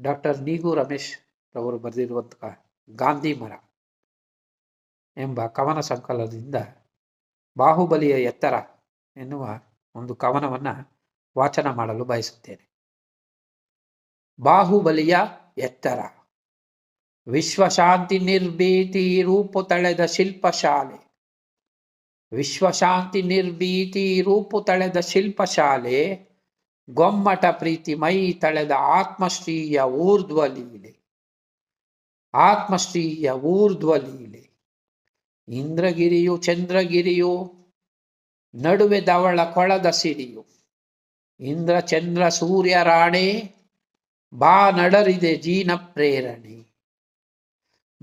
Doctor ನೀಗು Ramesh ಅವರು ಬರೆದಿರುವಂತಹ ಗಾಂಧಿ ಮರ ಎಂಬ ಕವನ ಸಂಕಲನದಿಂದ ಬಾಹುಬಲಿಯ ಎತ್ತರ ಎನ್ನುವ ಒಂದು ಕವನವನ್ನು ವಾಚನ ಮಾಡಲು ಬಯಸುತ್ತೇನೆ. ಬಾಹುಬಲಿಯ ಎತ್ತರ. ವಿಶ್ವಶಾಂತಿ ನಿರ್ಭೀತಿ ರೂಪು ತಳೆದ ಶಿಲ್ಪಶಾಲೆ. ವಿಶ್ವಶಾಂತಿ ನಿರ್ಭೀತಿ ರೂಪು ತಳೆದ ಶಿಲ್ಪಶಾಲೆ ಗೊಮ್ಮಟ ಪ್ರೀತಿ ಮೈ ತಳೆದ ಆತ್ಮಶ್ರೀಯ ಊರ್ಧ್ವ ಲೀಲೆ. ಆತ್ಮಶ್ರೀಯ ಊರ್ಧ್ವ ಲೀಲೆ. ಇಂದ್ರಗಿರಿಯು ಚಂದ್ರಗಿರಿಯು, ನಡುವೆ ದವಳ ಕೊಳದ ಸಿಡಿಯು. ಇಂದ್ರ ಚಂದ್ರ ಸೂರ್ಯ ರಾಣೆ, ಬಾ ನಡರಿದೆ ಜೀನ ಪ್ರೇರಣೆ.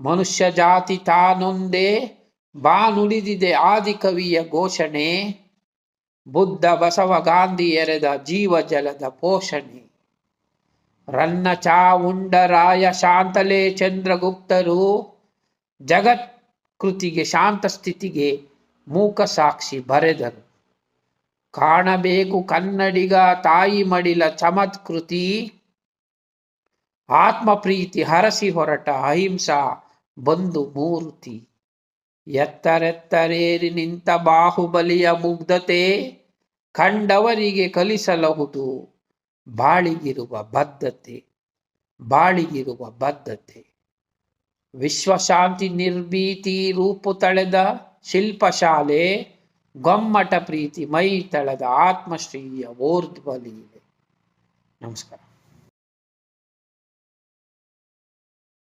ಮನುಷ್ಯ ಜಾತಿ ತಾನೊಂದೇ, ಬಾ ನುಡಿದಿದೆ ಆದಿಕವಿಯ ಘೋಷಣೆ. ಬುದ್ಧ ಬಸವ ಗಾಂಧಿ ಎರೆದ ಜೀವ ಜಲದ ಪೋಷಣೆ. ರನ್ನ ಚಾವುಂಡರಾಯ ಶಾಂತಲೇ ಚಂದ್ರಗುಪ್ತರು ಜಗತ್ ಕೃತಿಗೆ ಶಾಂತ ಸ್ಥಿತಿಗೆ ಮೂಕ ಸಾಕ್ಷಿ ಬರೆದರು. ಕಾಣಬೇಕು ಕನ್ನಡಿಗ ತಾಯಿ ಮಡಿಲ ಚಮತ್ಕೃತಿ ಆತ್ಮ ಪ್ರೀತಿ ಹರಸಿ ಹೊರಟ ಅಹಿಂಸಾ ಬಂದು ಮೂರ್ತಿ. ಎತ್ತರೆತ್ತರೇರಿ ನಿಂತ ಬಾಹುಬಲಿಯ ಮುಗ್ಧತೆ ಕಂಡವರಿಗೆ ಕಲಿಸಲಹುದು. ಬಾಳಿಗಿರುವ ಬದ್ಧತೆ ಬಾಳಿಗಿರುವ ಬದ್ಧತೆ. ವಿಶ್ವಶಾಂತಿ ನಿರ್ಭೀತಿ ರೂಪು ತಳೆದ ಶಿಲ್ಪಶಾಲೆ, ಗೊಮ್ಮಟ ಪ್ರೀತಿ ಮೈ ತಳೆದ ಆತ್ಮಶ್ರೀಯ ಓರ್ಧ್ವಲೀಲೆ ನಮಸ್ಕಾರ.